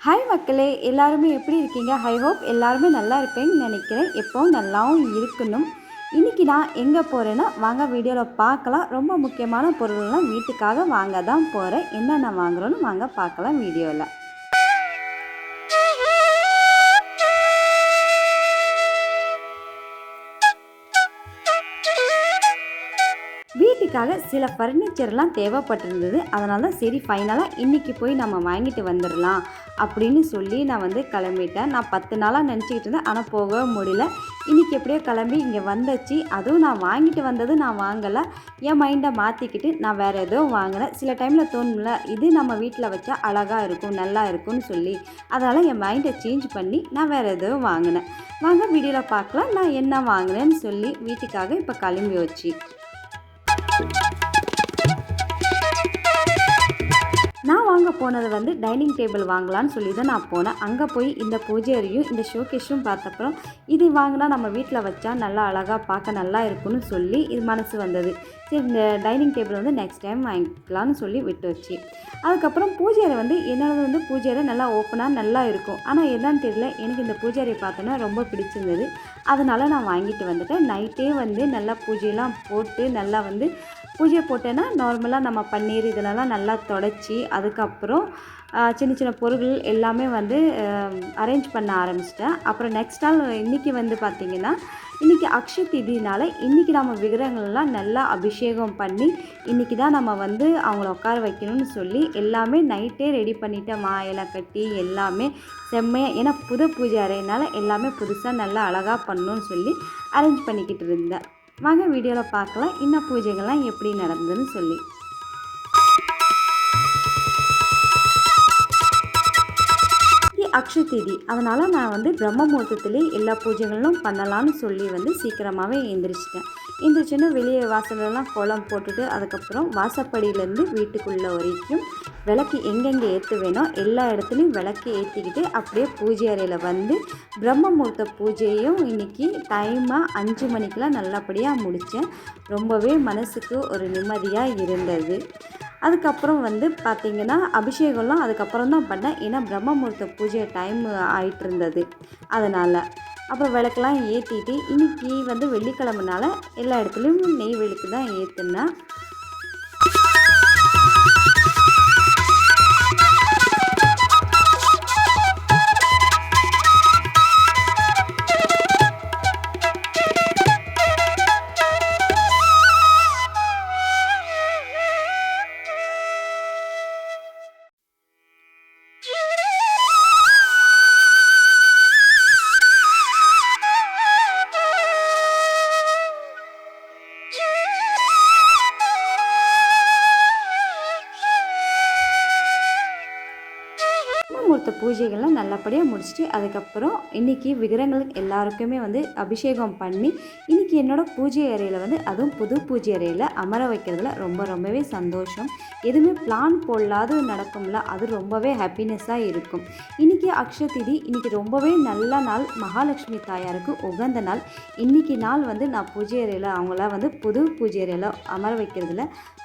Hi மக்களே எல்லாருமே எப்படி இருக்கீங்க? ஹை ஹோப் எல்லாருமே நல்லா இருப்பேன்னு நினைக்கிறேன். எப்போவும் நல்லாவும் இருக்கணும். இன்றைக்கி நான் எங்கே போகிறேன்னா வாங்க வீடியோவில் பார்க்கலாம். ரொம்ப முக்கியமான பொருள்லாம் வீட்டுக்காக வாங்க தான் போகிறேன் என்னென்ன வாங்குறோன்னு வாங்க பார்க்கலாம் வீடியோவில் வீட்டுக்காக சில ஃபர்னிச்சர்லாம் தேவைப்பட்டிருந்தது. அதனால தான் சரி ஃபைனலாக இன்றைக்கி போய் நம்ம வாங்கிட்டு வந்துடலாம் அப்படின்னு சொல்லி நான் வந்து கிளம்பிட்டேன். நான் பத்து நாளாக நினச்சிக்கிட்டு இருந்தேன். ஆனால் போக முடியல. இன்றைக்கி எப்படியோ கிளம்பி இங்கே வந்தாச்சு. அதுவும் நான் வாங்கிட்டு வந்தது நான் வாங்கலை. என் மைண்டை மாற்றிக்கிட்டு நான் வேறு எதுவும் வாங்கினேன். சில டைமில் தோணும்ல இது நம்ம வீட்டில் வச்சா அழகாக இருக்கும் நல்லா இருக்கும்னு சொல்லி. அதனால் என் மைண்டை சேஞ்ச் பண்ணி நான் வேறு எதுவும் வாங்கினேன். வாங்க வீடியோவில் பார்க்கலாம். நான் என்ன வாங்கினேன்னு சொல்லி வீட்டுக்காக இப்போ கிளம்பி வச்சு. போனது வந்து டைனிங் டேபிள் வாங்கலான்னு சொல்லி தான் நான் போனேன். அங்கே போய் இந்த பூஜை அறையும் இந்த ஷோகேஷும் பார்த்தப்பறம் இது வாங்கினா நம்ம வீட்டில் வச்சா நல்லா அழகாக பார்க்க நல்லா இருக்கும்னு சொல்லி இது மனசு வந்தது. சரி இந்த டைனிங் டேபிள் வந்து நெக்ஸ்ட் டைம் வாங்கிக்கலாம்னு சொல்லி விட்டு வச்சு அதுக்கப்புறம் பூஜை அறை வந்து என்னோடது வந்து பூஜை அறை நல்லா ஓப்பனாக நல்லா இருக்கும். ஆனால் என்னன்னு தெரியல. எனக்கு இந்த பூஜை அறை பார்த்தோன்னா ரொம்ப பிடிச்சிருந்தது. அதனால் நான் வாங்கிட்டு வந்துட்டேன். நைட்டே வந்து நல்லா பூஜையெல்லாம் போட்டு நல்லா வந்து பூஜை போட்டேன்னா நார்மலாக நம்ம பன்னீர் இதெல்லாம் நல்லா தொடச்சி அதுக்கப்புறம் சின்ன சின்ன பொருட்கள் எல்லாமே வந்து அரேஞ்ச் பண்ண ஆரம்பிச்சிட்டேன். அப்புறம் நெக்ஸ்ட் நாள் இன்றைக்கி வந்து பார்த்திங்கன்னா இன்றைக்கி அக்ஷய திதினால இன்றைக்கி நம்ம விக்கிரகங்கள்லாம் நல்லா அபிஷேகம் பண்ணி இன்றைக்கி தான் நம்ம வந்து அவங்கள உட்கார வைக்கணும்னு சொல்லி எல்லாமே நைட்டே ரெடி பண்ணிவிட்டேன் மா இலை கட்டி எல்லாமே செம்மையாக ஏன்னா புது பூஜை அறையினால எல்லாமே புதுசாக நல்லா அழகாக பண்ணணும்னு சொல்லி அரேஞ்ச் பண்ணிக்கிட்டு இருந்தேன். வாங்க வீடியோவில் பார்க்கலாம். இன்னும் பூஜைகள்லாம் எப்படி நடந்ததுன்னு சொல்லி. அக்ஷய தேதி. அதனால் நான் வந்து பிரம்ம முகூர்த்தத்திலே எல்லா பூஜைகளும் பண்ணலான்னு சொல்லி வந்து சீக்கிரமாகவே எழுந்திரிச்சிட்டேன் எழுந்திரிச்சோன்னா வெளியே வாசலெல்லாம் கோலம் போட்டுட்டு அதுக்கப்புறம் வாசப்படியிலேருந்து வீட்டுக்குள்ளே வரைக்கும் விளக்கு எங்கெங்கே ஏற்றுவேனோ வேணும் எல்லா இடத்துலையும் விளக்கு ஏற்றிக்கிட்டு அப்படியே பூஜை அறையில் வந்து பிரம்ம முகூர்த்த பூஜையும் இன்றைக்கி டைமாக அஞ்சு மணிக்கெலாம் நல்லபடியாக முடித்தேன் ரொம்பவே மனசுக்கு ஒரு நிம்மதியாக இருந்தது. அதுக்கப்புறம் வந்து பார்த்திங்கன்னா அபிஷேகம்லாம் அதுக்கப்புறம் தான் பண்ணேன். ஏன்னா பிரம்ம முகூர்த்த பூஜை டைம் ஆகிட்டு இருந்தது அதனால் அப்புறம் விளக்கெல்லாம் ஏற்றிட்டு இன்றைக்கி வந்து வெள்ளிக்கிழமனால எல்லா இடத்துலையும் நெய் விளக்கு தான் ஏற்றுனேன் மற்ற பூஜைகள்லாம் நல்லபடியாக முடிச்சுட்டு அதுக்கப்புறம் இன்றைக்கி விக்கிரங்களுக்கு எல்லாருக்குமே வந்து அபிஷேகம் பண்ணி இன்றைக்கி என்னோடய பூஜை அறையில் வந்து அதுவும் புது பூஜை அறையில் அமர வைக்கிறதுல ரொம்ப ரொம்பவே சந்தோஷம். எதுவுமே பிளான் போடலாது நடக்கும்ல அது ரொம்பவே ஹாப்பினஸ்ஸாக இருக்கும். இன்றைக்கி அக்ஷய திதி இன்றைக்கி ரொம்பவே நல்ல நாள். மகாலட்சுமி தாயாருக்கு உகந்த நாள். இன்றைக்கி நாள் வந்து நான் பூஜை அறையில் அவங்கள வந்து புது பூஜை அறையில் அமர வைக்கிறதுல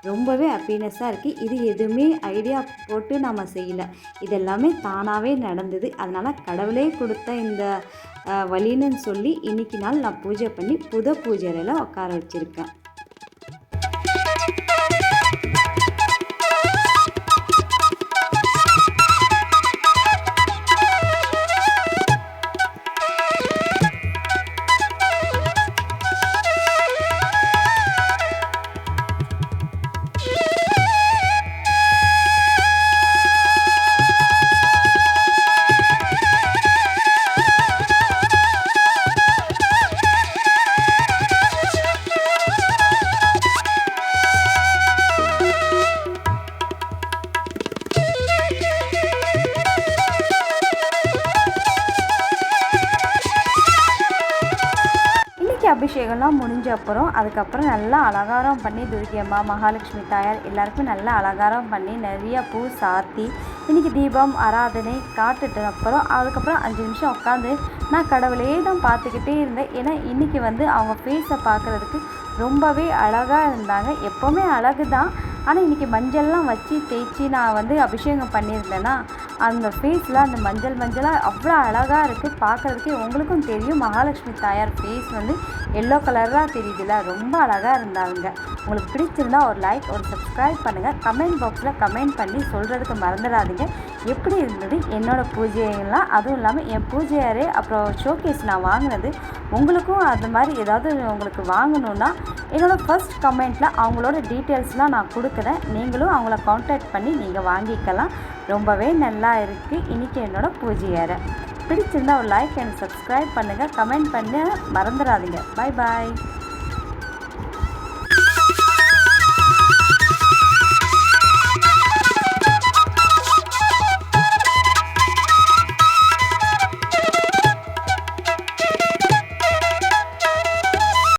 ரொம்பவே ஹாப்பினஸ்ஸாக இருக்குது இது எதுவுமே ஐடியா போட்டு நம்ம செய்யலை. இதெல்லாமே தானாகவே நடந்தது. அதனால் கடவுளே கொடுத்த இந்த வழின்னு சொல்லி இன்றைக்கி நாள் நான் பூஜை பண்ணி புத அறையில் உட்கார வச்சுருக்கேன். அபிஷேகம்லாம் முடிஞ்ச அப்புறம் அதுக்கப்புறம் நல்லா அலங்காரம் பண்ணி துர்கியம்மா அம்மா மகாலட்சுமி தாயார் எல்லாருக்கும் நல்லா அலங்காரம் பண்ணி நிறைய பூ சாத்தி இன்றைக்கி தீபம் ஆராதனை காட்டுட்டு அப்புறம் அதுக்கப்புறம் அஞ்சு நிமிஷம் உட்காந்து நான் கடவுளே தான் பார்த்துக்கிட்டே இருந்தேன். ஏன்னா இன்றைக்கி வந்து அவங்க ஃபேஸை பார்க்குறதுக்கு ரொம்பவே அழகாக இருந்தாங்க. எப்போவுமே அழகு தான் ஆனால் இன்றைக்கி மஞ்சள்லாம் வச்சு தேய்ச்சி நான் வந்து அபிஷேகம் பண்ணியிருந்தேன்னா அந்த ஃபேஸில் அந்த மஞ்சள் மஞ்சளாக அவ்வளோ அழகாக இருக்குது பார்க்குறதுக்கே உங்களுக்கும் தெரியும். மகாலட்சுமி தாயார் ஃபேஸ் வந்து எல்லோ கலராக தெரியுதுல ரொம்ப அழகாக இருந்தாங்க. உங்களுக்கு பிடிச்சிருந்தா ஒரு லைக் ஒரு சப்ஸ்கிரைப் பண்ணுங்கள் கமெண்ட் பாக்ஸில் கமெண்ட் பண்ணி சொல்கிறதுக்கு மறந்துடாதீங்க. எப்படி இருந்தது? என்னோடய பூஜைகள்லாம் அதுவும் இல்லாமல் என் பூஜை அறை அப்புறம் ஷோகேஸ் நான் வாங்கினது. உங்களுக்கும் அது மாதிரி ஏதாவது உங்களுக்கு வாங்கணுன்னா என்னோடய ஃபர்ஸ்ட் கமெண்ட்டில் அவங்களோட டீட்டெயில்ஸ்லாம் நான் கொடுக்குறேன். நீங்களும் அவங்கள காண்டாக்ட் பண்ணி நீங்கள் வாங்கிக்கலாம். ரொம்பவே நல்லா இருக்குது இன்றைக்கி என்னோடய பூஜை அறை. பிடிச்சிருந்தா ஒரு லைக் அண்ட் சப்ஸ்கிரைப் பண்ணுங்கள் கமெண்ட் பண்ண மறந்துடாதீங்க. Bye bye